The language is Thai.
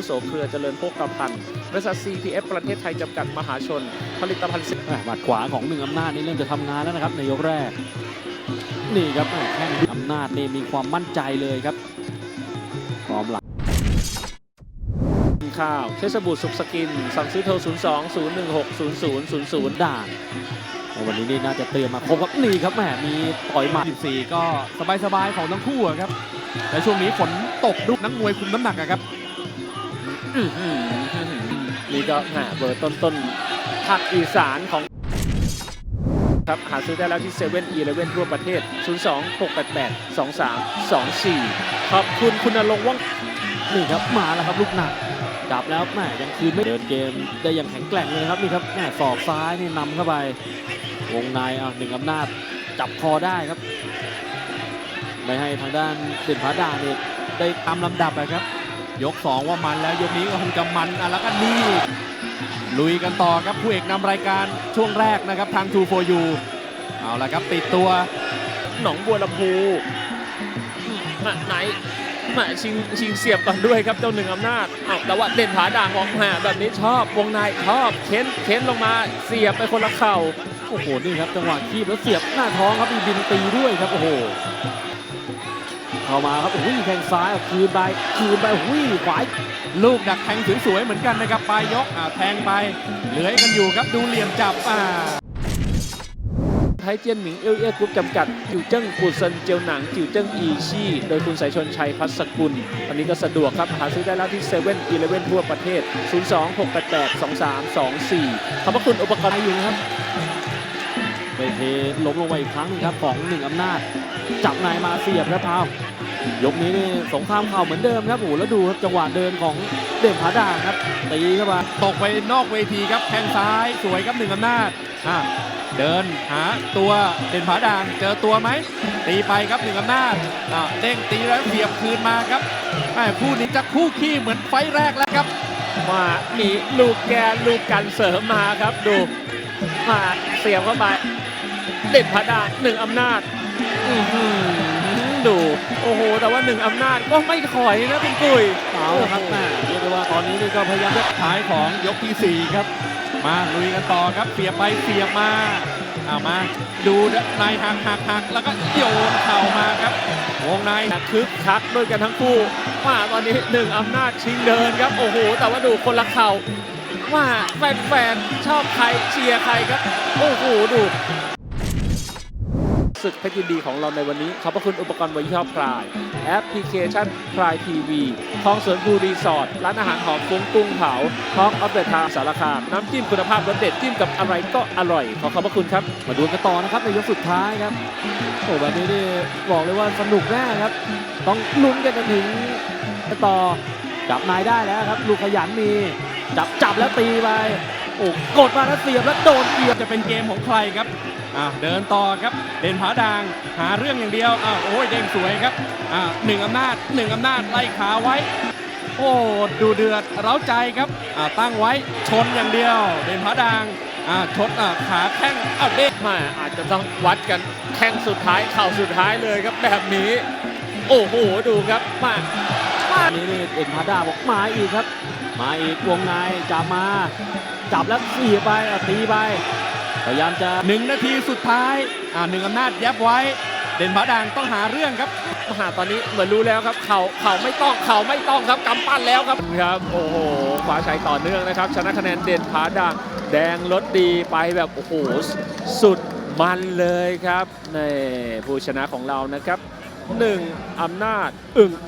วุโสเครือเจริญโภคภัณฑ์บริษัท CPF ประเทศไทยจำกัดมหาชน ผลิตภัณฑ์แหม่หมัดขวาของหนึ่งอำนาจนี่เริ่มจะทำงานแล้วนะครับในยกแรก นี่ครับแหม่แข้งอำนาจนี่มีความมั่นใจเลยครับพร้อมหลังข้าวเทศบูรณ์สุขสกิน สั่งซื้อโทร 02 016 0000 ด่านวันนี้นี่น่าจะเตรียมมาครบครับนี่ครับแหมมีต่อยหมัด14 ก็สบายๆของทั้งคู่อะครับ และช่วงนี้ฝนตกดุนักมวยคุมน้ำหนักอะครับอื้อหือ นี่ก็หมเบอร์ต้นๆภาคอีสานของครับหาซื้อได้แล้วที่เซเว่นอีเลเว่นทั่วประเทศ 02 688 2324 ขอบคุณคุณนรงค์ว่องนี่ครับมาแล้วครับลูกหนักจับแล้วแม่ยังคืนไม่เดินเกมได้อย่างแข็งแกร่งเลยครับนี่ครับแม่ศอกซ้ายนี่นำเข้าไป วงในอะหนึ่งอำนาจจับคอได้ครับ ไม่ให้ทางด้านเด่นผาดาเนี่ยได้ตามลำดับอะครับ ยก 2 ว่ามันแล้วยกนี้ก็คงจะมันอะแล้วก็นี่ลุยกันต่อครับผู้เอกนำรายการช่วงแรกนะครับทาง2 for you เอาละครับติดตัวหนองบัวลำพูมาไหนมาชิงชิงเสียบก่อนด้วยครับเจ้าหนึ่งอำนาจเอาแต่ว่าเด่นผาด่างบอกแหมแบบนี้ชอบวงในชอบเค้นเค้นลงมาเสียบไปคนละเข่าโอ้โหนี่ครับจังหวะคีบแล้วเสียบหน้าท้องครับมีบินตีด้วยครับโอ้โห เข้ามาครับโอ้โหแข้งซ้ายเอาคืนไปคืนไปโอ้โหขวาลูกดักแทงสวยๆเหมือนกันนะครับปลายยกอ่าแทงไปเหลือยกันอยู่ครับดูเหลี่ยมจับอ่าไทยเจียนหมิงเอี้ยวเอี้ยกรุ๊ปจำกัดจิวเจิ้งปูเซินเจียวหนังจิวเจิ้งอีชี่ โดยคุณสายชนชัยพัฒสกุลวันนี้ก็สะดวกครับ หาซื้อได้แล้วที่เซเว่นอีเลเว่นทั่วประเทศ 02 688 2324 ขอบพระคุณอุปกรณ์ให้ยิงครับไปเทล้มลงไปอีกครั้งหนึงครับของหนึ่งอำนาจ จับนายมาเสียบครับพาวยกนี้นี่สงครามเข่าเหมือนเดิมครับโอ้โหแล้วดูครับจังหวะเดินของเด่นผาด่างครับตีเข้ามาตกไปนอกเวทีครับแข้งซ้ายสวยครับหนึ่งอำนาจอะเดินหาตัวเด่นผาด่างเจอตัวไหมตีไปครับหนึ่งอำนาจอะเด้งตีแล้วเสียบคืนมาครับแม่คู่นี้จะคู่ขี้เหมือนไฟต์แรกแล้วครับ มามีลูกแกนลูกกันเสริมมาครับดูมาเสียบเข้าไปเด็ดพระดาหนึ่งอำนาจอื้อหือ ดูโอ้โห แต่ว่าหนึ่งอำนาจก็ไม่ถอยนะคุณกุยเอาละครับแม่เรียกได้ว่าตอนนี้นี่ก็พยายามจะท้ายของยกทีสี่4 ครับ มาลุยกันต่อครับเสียบไปเสียบมาเอามา ดูในหักหักหักแล้วก็โยนเข่ามาครับวงในคึกคักด้วยกันทั้งคู่ว่าตอนนี้หนึ่งอำนาจชิงเดินครับโอ้โห แต่ว่าดูคนละเข่าว่าแฟนๆชอบใครเชียร์ใครครับ โอ้โหดู ศึกเพชรยินดีของเราในวันนี้ ขอบพระคุณอุปกรณ์ไวยอพราย แอปพลิเคชันพรายทีวีคลองสวนภูรีสอร์ท ร้านอาหารหอมฟุ้งกุ้งเผาคลองออฟเดอะทาวสารคาม น้ำจิ้มคุณภาพรสเด็ดจิ้มกับอะไรก็อร่อย ขอขอบพระคุณครับ มาดูกันต่อนะครับในยกสุดท้ายครับ โอ้แบบนี้นี่บอกเลยว่าสนุกแน่ครับ ต้องลุ้นกันจนถึงต่อจับนายได้แล้วครับ ลูกขยันมีจับจับแล้วตีไปโอ้กดมาแล้วเสียบแล้วโดนเกียบจะเป็นเกมของใครครับ อะเดินต่อครับเด่นผาดางหาเรื่องอย่างเดียวอะโอ้ยเด้งสวยครับอะหนึ่งอำนาจหนึ่งอำนาจไล่ขาไว้ โอ้ดูเดือดเร้าใจครับอะตั้งไว้ชนอย่างเดียว เด่นผาดางอะชนอะขาแข้งอ้าวเด้งแมาอาจจะต้องวัดกันแข้งสุดท้ายเข่าสุดท้ายเลยครับแบบนี้ โอ้โหดูครับมามาอันนี้นี่เอ็นพาด้าบอกมาอีกครับ มาอีกวงในจับมา จับแล้วเสียบไปอะตีไป พยายามจะหนึ่งนาทีสุดท้ายอ่าหนึ่งอำนาจยับไว้ เด่นผาดางต้องหาเรื่องครับมหาตอนนี้เหมือนรู้แล้วครับ เข่าเข่าไม่ต้องเข่าไม่ต้องครับกำปั้นแล้วครับครับ โอ้โหคว้าชัยต่อเนื่องนะครับ ชนะคะแนนเด่นผาด่างแดงลดดีไปแบบโอ้โหสุดมันเลยครับในผู้ชนะของเรานะครับหนึ่งอำนาจอึ่ง